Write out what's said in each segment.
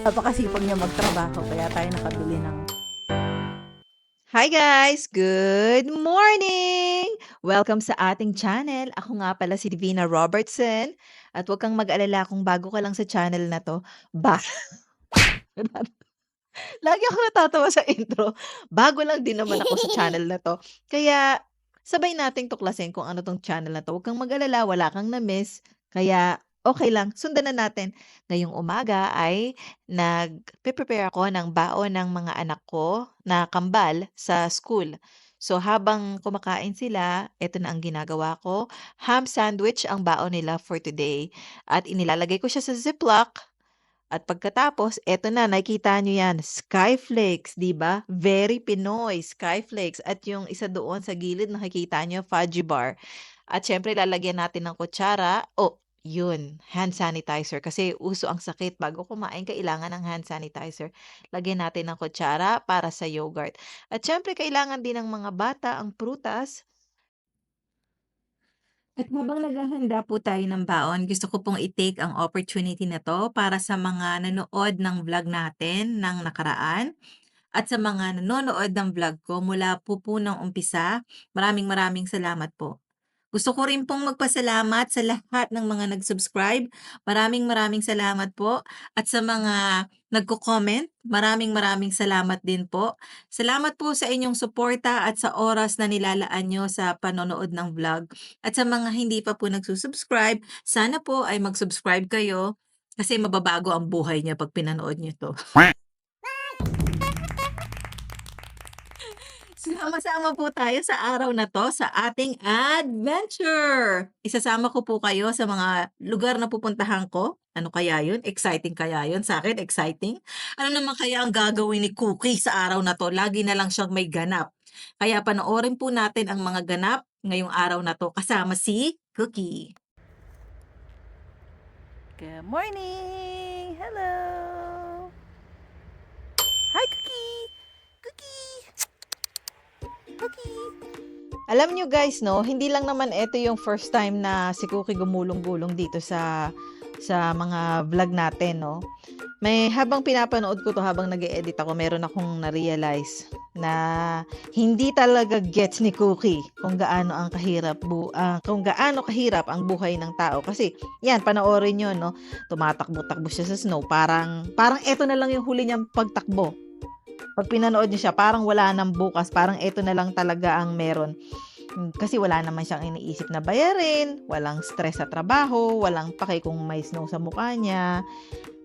Napakasipag niya magtrabaho kaya tayo nakabili ng Hi guys! Good morning! Welcome sa ating channel. Ako nga pala si Divina Robertson. At huwag kang mag-alala kung bago ka lang sa channel na to. Ba Lagi ako natatawa sa intro. Bago lang din naman ako sa channel na to. Kaya sabay nating tuklasin kung ano tong channel na to. Huwag kang mag-alala, wala kang na-miss. Kaya okay lang, sundan na natin. Ngayong umaga ay nagpe-prepare ako ng baon ng mga anak ko na kambal sa school. So habang kumakain sila, eto na ang ginagawa ko. Ham sandwich ang baon nila for today. At inilalagay ko siya sa Ziploc. At pagkatapos, eto na, nakikita nyo yan, Skyflakes, di ba? Very Pinoy, Skyflakes. At yung isa doon sa gilid, nakikita nyo, fudgy bar. At syempre, lalagyan natin ng kutsara. Oh, yun, hand sanitizer. Kasi uso ang sakit. Bago kumain, kailangan ng hand sanitizer. Lagyan natin ng kutsara para sa yogurt. At syempre, kailangan din ng mga bata ang prutas. At habang naghahanda po tayo ng baon, gusto ko pong i-take ang opportunity na to para sa mga nanood ng vlog natin ng nakaraan at sa mga nanonood ng vlog ko mula po po ng umpisa. Maraming maraming salamat po. Gusto ko rin pong magpasalamat sa lahat ng mga nag-subscribe. Maraming maraming salamat po. At sa mga nagko-comment, maraming maraming salamat din po. Salamat po sa inyong suporta at sa oras na nilalaan nyo sa panonood ng vlog. At sa mga hindi pa po nagsusubscribe, sana po ay mag-subscribe kayo kasi mababago ang buhay niya pag pinanood niyo to. Sama-sama po tayo sa araw na to sa ating adventure. Isasama ko po kayo sa mga lugar na pupuntahan ko. Ano kaya yun? Exciting kaya yun? Sa akin, exciting. Ano naman kaya ang gagawin ni Cookie sa araw na to? Lagi na lang siyang may ganap. Kaya panoorin po natin ang mga ganap ngayong araw na to kasama si Cookie. Good morning! Hello! Hi, Cookie! Cookie! Alam nyo guys, no, hindi lang naman ito yung first time na si Cookie gumulong-gulong dito sa sa mga vlog natin, no. May habang pinapanood ko to habang nag edit ako, meron akong na-realize na hindi talaga gets ni Cookie kung gaano ang kahirap bu ah, kung gaano kahirap ang buhay ng tao kasi yan panoorin niyo no tumatakbo-takbo siya sa snow parang parang eto na lang yung huli niyang pagtakbo pag pinanood niyo siya, parang wala nang bukas, parang ito na lang talaga ang meron. Kasi wala naman siyang iniisip na bayarin, walang stress sa trabaho, walang pake kung may snow sa mukha niya.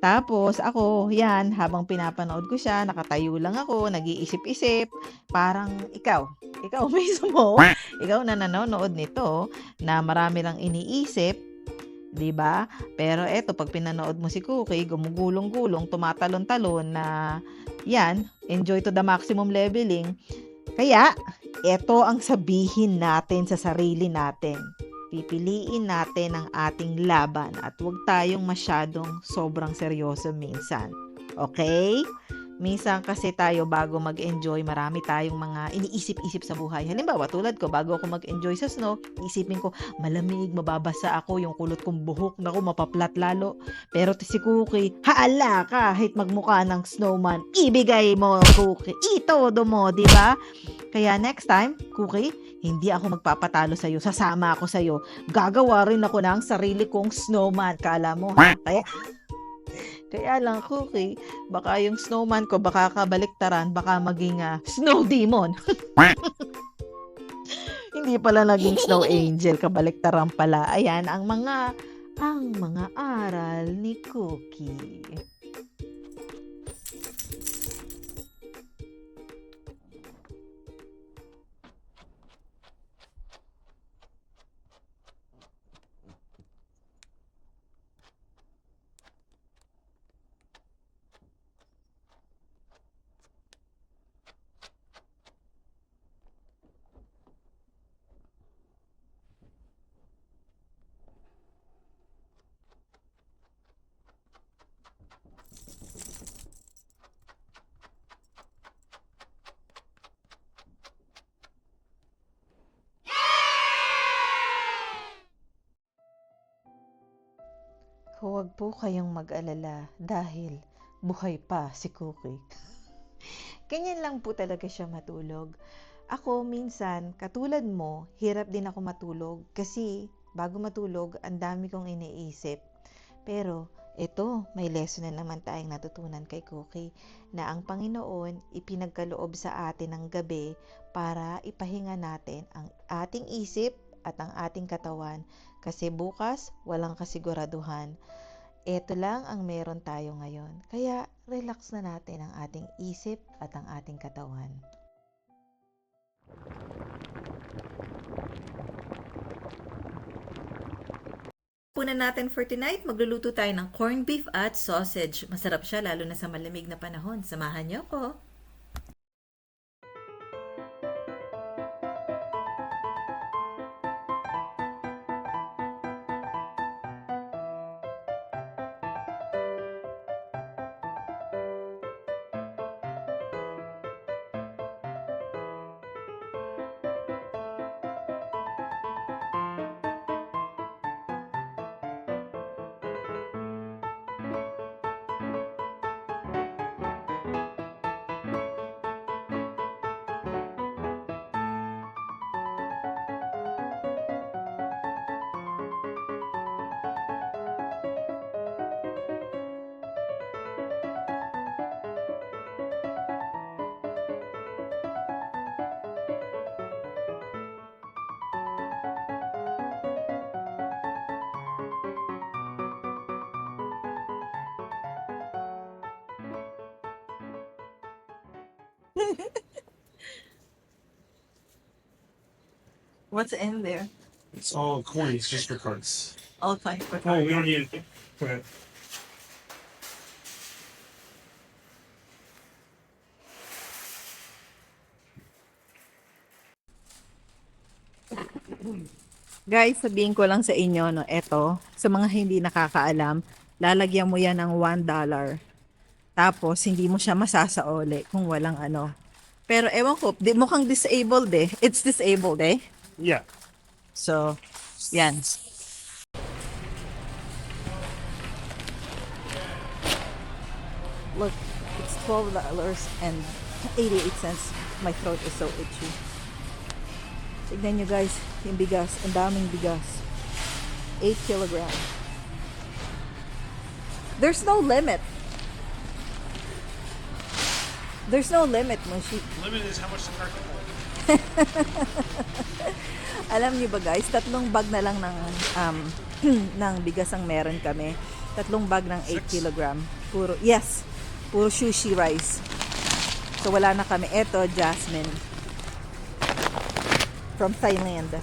Tapos ako, yan, habang pinapanood ko siya, nakatayo lang ako, nag-iisip-isip, parang ikaw, ikaw mismo, ikaw na nanonood nito, na marami lang iniisip, 'di ba? Pero eto pag pinanood mo si Cookie, gumugulong-gulong, tumatalon-talon na 'yan, enjoy to the maximum leveling. Kaya eto ang sabihin natin sa sarili natin. Pipiliin natin ang ating laban at huwag tayong masyadong sobrang seryoso minsan. Okay? Minsan kasi tayo bago mag-enjoy, marami tayong mga iniisip-isip sa buhay. Halimbawa, tulad ko, bago ako mag-enjoy sa snow, isipin ko, malamig, mababasa ako, yung kulot kong buhok, naku, mapaplat lalo. Pero si Cookie, haala, kahit magmukha ng snowman, ibigay mo, Cookie, itodo mo, di ba? Kaya next time, Cookie, hindi ako magpapatalo sa'yo, sasama ako sa'yo. Gagawa rin ako ng sarili kong snowman, kala mo, ha? Kaya, kaya lang, Cookie, baka yung snowman ko, baka kabaliktaran, baka maging ah, snow demon. Hindi pala naging snow angel, kabaliktaran pala. Ayan, ang mga, ang mga aral ni Cookie. Huwag po kayong mag-alala dahil buhay pa si Cookie. Ganyan lang po talaga siya matulog. Ako minsan, katulad mo, hirap din ako matulog kasi bago matulog, ang dami kong iniisip. Pero ito, may lesson na naman tayong natutunan kay Cookie na ang Panginoon ipinagkaloob sa atin ng gabi para ipahinga natin ang ating isip at ang ating katawan kasi bukas walang kasiguraduhan. Ito lang ang meron tayo ngayon. Kaya relax na natin ang ating isip at ang ating katawan. Punan natin for tonight, magluluto tayo ng corned beef at sausage. Masarap siya lalo na sa malamig na panahon. Samahan niyo ko. What's in there? It's all coins just for cards. All fine for Oh, we don't need it. Go ahead. Guys, sabihin ko lang sa inyo, no, eto, sa mga hindi nakakaalam, lalagyan mo yan ng $1. Tapos, hindi mo siya masasaoli kung walang ano. Pero ewan ko, di, mukhang disabled eh. It's disabled eh. Yeah. So, yan. Look, it's $12 and 88 cents. My throat is so itchy. Tignan nyo guys, yung bigas. Ang daming bigas. 8 kilogram. There's no limit. There's no limit, Mushi. Limit is how much the card can hold. Alam niyo ba guys, tatlong bag na lang ng um, ng bigas ang meron kami. Tatlong bag ng 8 Six? kilogram. Puro, yes, puro sushi rice. So wala na kami. Eto, Jasmine. From Thailand.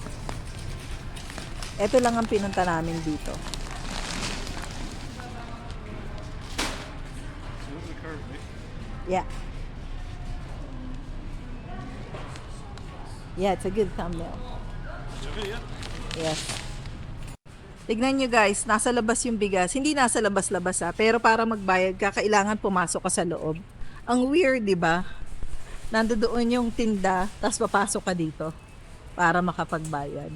Ito lang ang pinunta namin dito. Yeah. Yeah, it's a good thumbnail. Yes. Tignan nyo guys, nasa labas yung bigas. Hindi nasa labas-labas ha, pero para magbayad ka, kailangan pumasok ka sa loob. Ang weird, di ba? Nandoon yung tinda, tapos papasok ka dito para makapagbayad.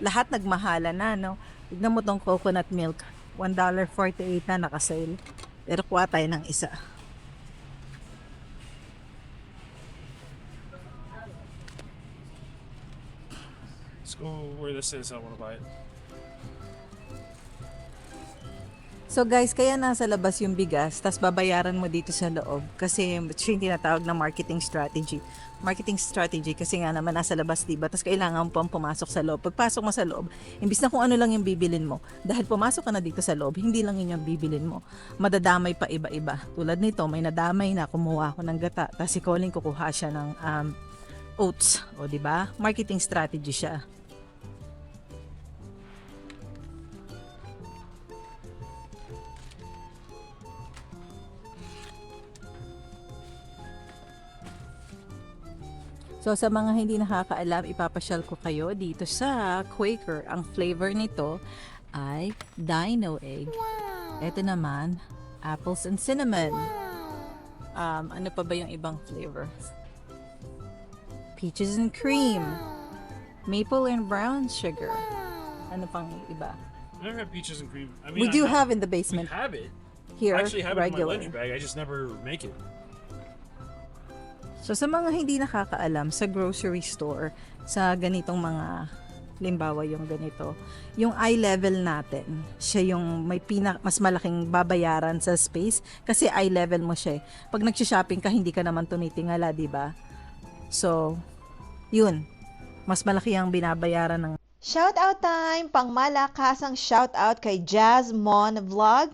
Lahat nagmahala na, no? Tignan mo tong coconut milk. $1.48 na nakasale. Pero kuha tayo ng isa. Let's go where this is. I want to buy it. So guys, kaya nasa labas yung bigas, tas babayaran mo dito sa loob kasi siya yung tinatawag na marketing strategy. Marketing strategy kasi nga naman nasa labas, diba? Tas kailangan pang pumasok sa loob. Pagpasok mo sa loob, imbis na kung ano lang yung bibilin mo, dahil pumasok ka na dito sa loob, hindi lang yun yung bibilin mo. Madadamay pa iba-iba. Tulad nito, may nadamay na kumuha ako ng gata, tas si Colin kukuha siya ng um, oats. O, di ba? Marketing strategy siya. So sa mga hindi nakakaalam, ipapasyal ko kayo dito sa Quaker. Ang flavor nito ay dino egg. Ito naman, apples and cinnamon. Um, ano pa ba yung ibang flavor? Peaches and cream. Maple and brown sugar. Ano pang iba? I never had peaches and cream. I We mean, I do know- have in the We basement. have it. here I actually have it in my regular. lunch bag. I just never make it. So sa mga hindi nakakaalam sa grocery store, sa ganitong mga limbawa yung ganito, yung eye level natin, siya yung may pina, mas malaking babayaran sa space kasi eye level mo siya. eh. Pag nag-shopping ka, hindi ka naman tumitingala, di ba? So, yun. Mas malaki ang binabayaran ng Shout out time! Pang malakasang shout out kay Jazz Mon Vlog.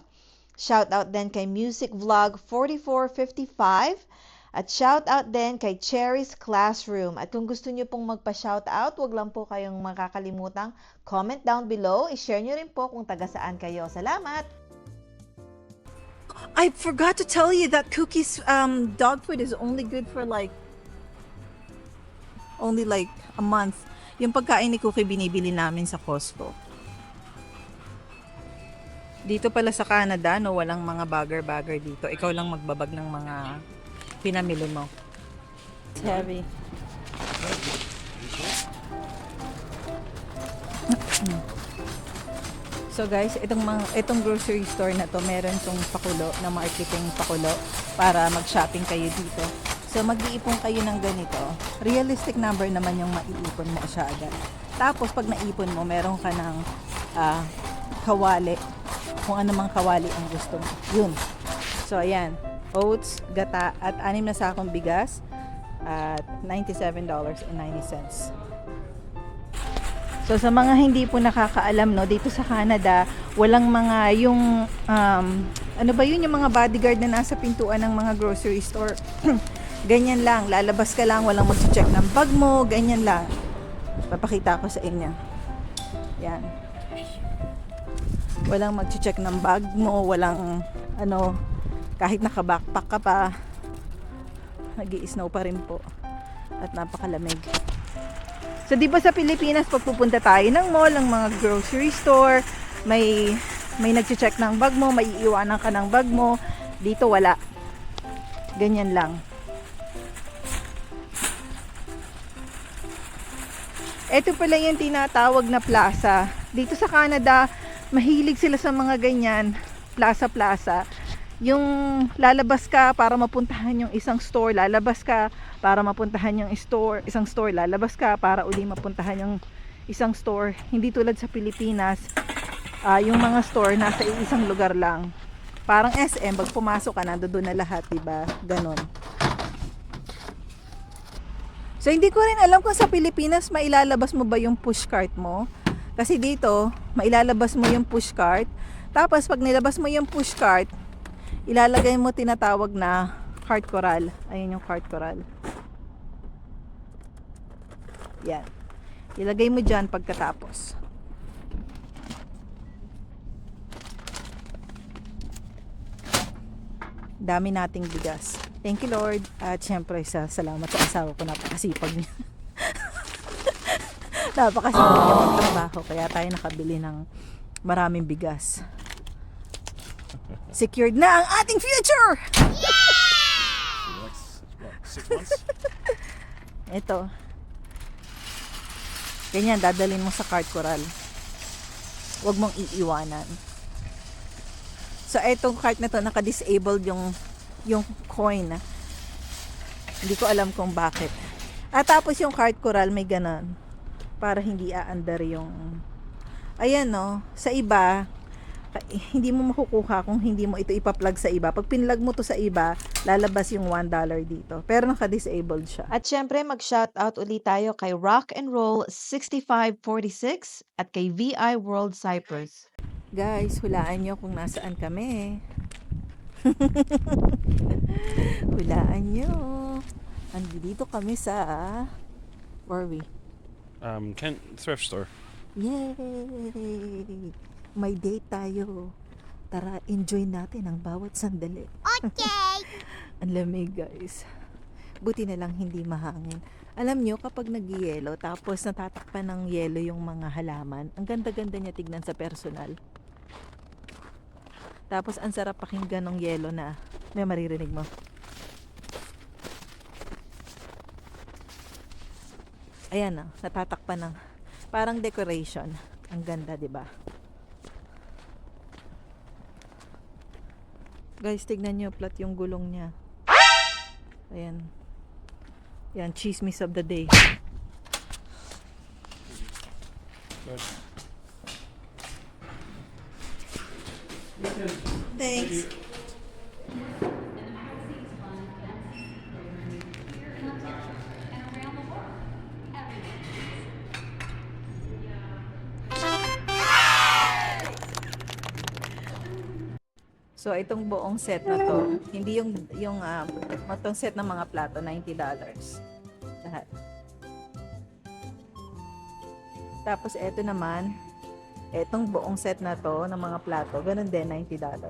Shout out din kay Music Vlog 4455. At shout out din kay Cherry's Classroom. At kung gusto niyo pong magpa-shout out, wag lang po kayong makakalimutang comment down below. I-share niyo rin po kung taga saan kayo. Salamat! I forgot to tell you that cookies um dog food is only good for like only like a month. Yung pagkain ni Cookie binibili namin sa Costco. Dito pala sa Canada, no, walang mga bagger-bagger dito. Ikaw lang magbabag ng mga pinamili mo. It's heavy. So guys, itong mga, itong grocery store na to, meron tong pakulo na marketing pakulo para mag-shopping kayo dito. So mag-iipon kayo ng ganito. Realistic number naman yung maiipon mo siya agad. Tapos pag naipon mo, meron ka ng ah, kawali. Kung ano mang kawali ang gusto mo. Yun. So ayan, oats, gata, at anim na sakong bigas at $97.90. So sa mga hindi po nakakaalam no, dito sa Canada, walang mga yung um, ano ba yun yung mga bodyguard na nasa pintuan ng mga grocery store. ganyan lang, lalabas ka lang, walang magche-check ng bag mo, ganyan lang. Papakita ko sa inyo. Yan. Walang magche-check ng bag mo, walang ano, kahit naka-backpack ka pa, nag snow pa rin po. At napakalamig. So, di ba sa Pilipinas, pag pupunta tayo ng mall, ng mga grocery store, may may nagche-check ng bag mo, may iiwanan ka ng bag mo. Dito wala. Ganyan lang. Ito pala yung tinatawag na plaza. Dito sa Canada, mahilig sila sa mga ganyan, plaza-plaza. Yung lalabas ka para mapuntahan yung isang store, lalabas ka para mapuntahan yung store, isang store, lalabas ka para uli mapuntahan yung isang store. Hindi tulad sa Pilipinas, ah, yung mga store nasa isang lugar lang. Parang SM, pag pumasok ka, nandoon na lahat, 'di ba? Ganon. So hindi ko rin alam kung sa Pilipinas mailalabas mo ba yung push cart mo. Kasi dito, mailalabas mo yung push cart. Tapos pag nilabas mo yung push cart, ilalagay mo tinatawag na cart coral. Ayun yung cart coral. Yan. Ilagay mo dyan pagkatapos. Dami nating bigas. Thank you Lord. At syempre sa salamat sa asawa ko napakasipag niya. napakasipag niya magtrabaho kaya tayo nakabili ng maraming bigas. Secured na ang ating future! What, six months? Ito. Ganyan, dadalhin mo sa cart coral. Huwag mong iiwanan. So, itong cart na to, naka-disabled yung, yung coin. ah. Hindi ko alam kung bakit. At tapos yung cart coral, may ganon. Para hindi aandar yung... Ayan, no. Sa iba, hindi mo makukuha kung hindi mo ito ipa-plug sa iba. Pag pinlug mo to sa iba, lalabas yung $1 dito. Pero naka-disabled siya. At syempre, mag-shoutout ulit tayo kay Rock and Roll 6546 at kay VI World Cyprus. Guys, hulaan nyo kung nasaan kami. hulaan nyo. Andito kami sa... Where are we? Um, Kent thrift store. Yay! May date tayo. Tara, enjoy natin ang bawat sandali. Okay! ang lamig, guys. Buti na lang hindi mahangin. Alam nyo, kapag nag-yelo, tapos natatakpan ng yelo yung mga halaman, ang ganda-ganda niya tignan sa personal. Tapos, ang sarap pakinggan ng yelo na may maririnig mo. Ayan na, natatakpan ng parang decoration. Ang ganda, di ba? Guys, tignan nyo, flat yung gulong niya. Ayan. Yan, chismis of the day. Thanks. So itong buong set na to, hindi yung yung um, itong set ng mga plato, $90 lahat. Tapos eto naman, etong buong set na to ng mga plato, ganun din $90.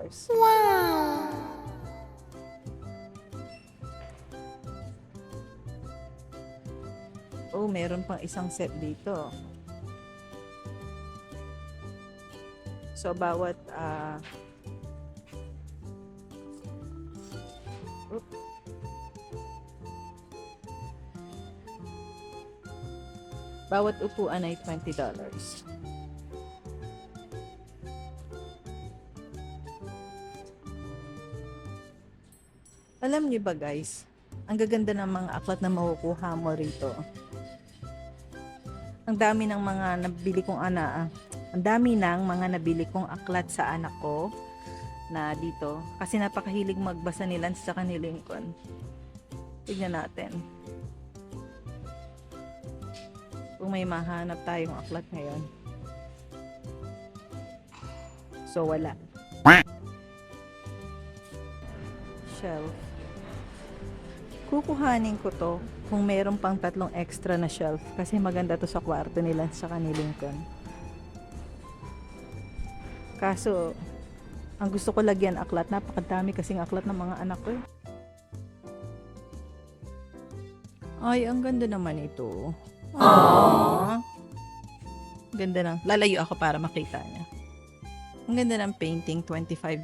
Oh, meron pang isang set dito. So, bawat ah Bawat upuan ay $20. Alam niyo ba guys, ang gaganda ng mga aklat na makukuha mo rito. Ang dami ng mga nabili kong ana, ang dami ng mga nabili kong aklat sa anak ko na dito kasi napakahilig magbasa nila sa kanilang kon. Tignan natin. Kung may mahanap tayong aklat ngayon. So wala. Shelf. Kukuhanin ko to kung meron pang tatlong extra na shelf kasi maganda to sa kwarto nila sa kanilang. Kaso, ang gusto ko lagyan aklat, napakadami kasing aklat ng mga anak ko. eh. Ay, ang ganda naman ito. Aww. Ganda ng, lalayo ako para makita niya. Ang ganda ng painting, $25.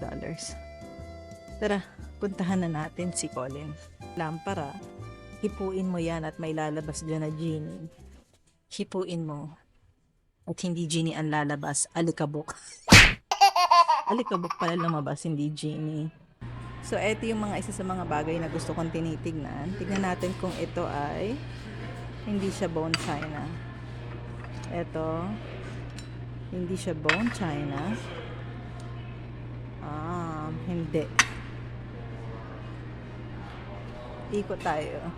Tara, puntahan na natin si Colin. Lampara, hipuin mo yan at may lalabas dyan na genie. Hipuin mo. At hindi genie ang lalabas, alikabok. alikabok pala lumabas, hindi genie. So, ito yung mga isa sa mga bagay na gusto kong tinitignan. Tignan natin kung ito ay hindi siya bone china. Ito, hindi siya bone china. Ah, hindi. Ikot tayo.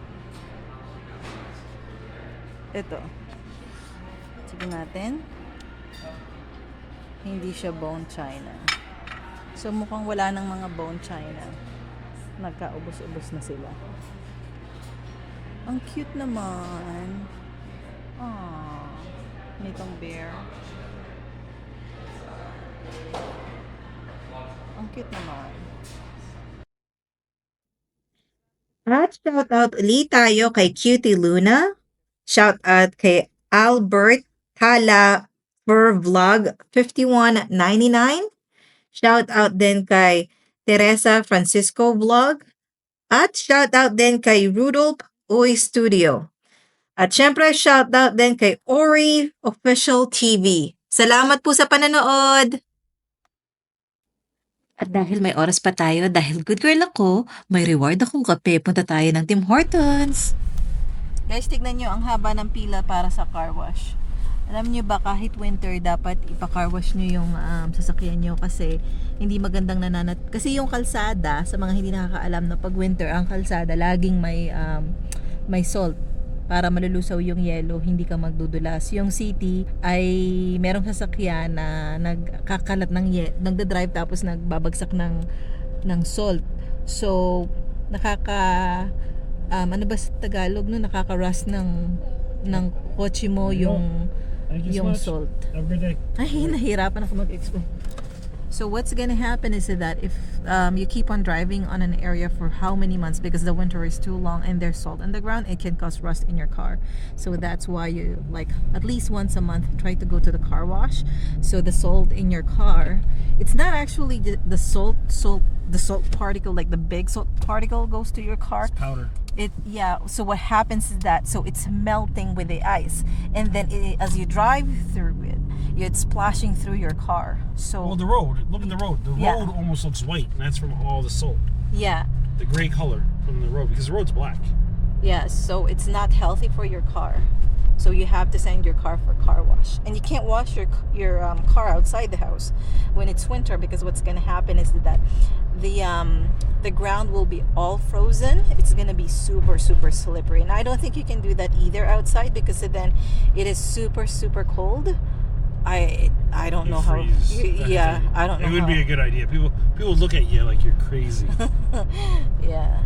Ito. Sige natin. Hindi siya bone china. So mukhang wala ng mga bone china. Nagkaubos-ubos na sila. Ang cute naman. Aww. Nitong bear. Ang cute naman. At shout out ulit tayo kay Cutie Luna. Shout out kay Albert Kala for Vlog 5199. Shout out din kay Teresa Francisco Vlog. At shout out din kay Rudolph Uy Studio. At syempre shout out din kay Ori Official TV. Salamat po sa pananood! At dahil may oras pa tayo, dahil good girl ako, may reward akong kape. Punta tayo ng Tim Hortons. Guys, tignan nyo ang haba ng pila para sa car wash. Alam nyo ba kahit winter dapat ipa-car wash nyo yung um, sasakyan nyo kasi hindi magandang nananat. Kasi yung kalsada, sa mga hindi nakakaalam na pag winter, ang kalsada laging may um, may salt para malulusaw yung yellow, hindi ka magdudulas. Yung city ay merong sasakyan na nagkakalat ng ye- nagda-drive tapos nagbabagsak ng ng salt. So, nakaka um, ano ba sa Tagalog no nakaka-rust ng ng kotse mo yung yung much. salt. Good day. Ay, nahirapan ako mag-explain. So what's gonna happen is that if um, you keep on driving on an area for how many months because the winter is too long and there's salt on the ground, it can cause rust in your car. So that's why you like at least once a month try to go to the car wash. So the salt in your car, it's not actually the, the salt salt the salt particle like the big salt particle goes to your car It's Powder. It yeah so what happens is that so it's melting with the ice and then it, as you drive through it it's splashing through your car. So Well, the road. Look at the road. The Yeah. road almost looks white, and that's from all the salt. yeah, The gray color from the road because the road's black. yeah. So it's not healthy for your car. So you have to send your car for car wash, and you can't wash your your um, car outside the house when it's winter because what's gonna happen is that the um, the ground will be all frozen. It's gonna be super super slippery, and I don't think you can do that either outside because then it is super super cold. I I don't You know how. you- yeah, I don't know. It would how. be a good idea. People people look at you like you're crazy. Yeah.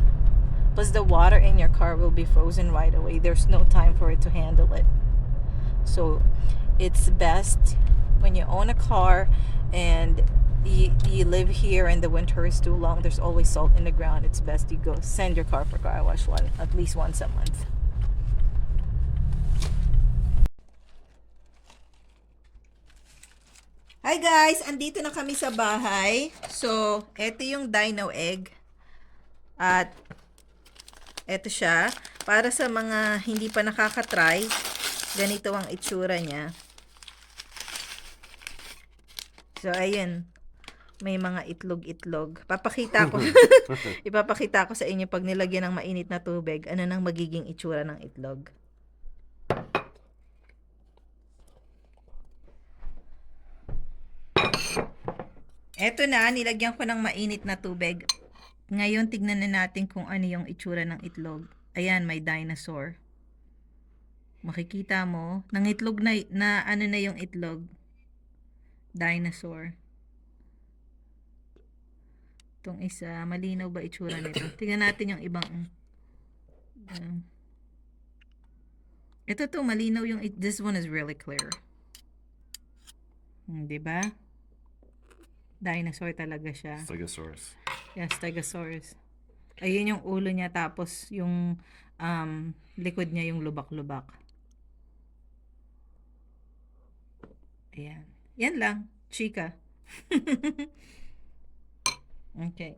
Plus, the water in your car will be frozen right away. There's no time for it to handle it. So, it's best when you own a car and you, you live here and the winter is too long, there's always salt in the ground. It's best you go send your car for car wash one at least once a month. Hi guys! Andito na kami sa bahay. So, eto yung dino egg. At eto siya. Para sa mga hindi pa nakakatry, ganito ang itsura niya. So, ayun. May mga itlog-itlog. Papakita ko. Ipapakita ko sa inyo pag nilagyan ng mainit na tubig, ano nang magiging itsura ng itlog. Eto na, nilagyan ko ng mainit na tubig. Ngayon, tignan na natin kung ano yung itsura ng itlog. Ayan, may dinosaur. Makikita mo, nangitlog na, na ano na yung itlog. Dinosaur. Itong isa, malinaw ba itsura nito? Tignan natin yung ibang. Um, ito to, malinaw yung, it- this one is really clear. Hmm, di ba? Dinosaur talaga siya. Stegosaurus. Yes, Stegosaurus. Ayun yung ulo niya tapos yung um, likod niya yung lubak-lubak. Ayan. Yan lang. Chika. okay.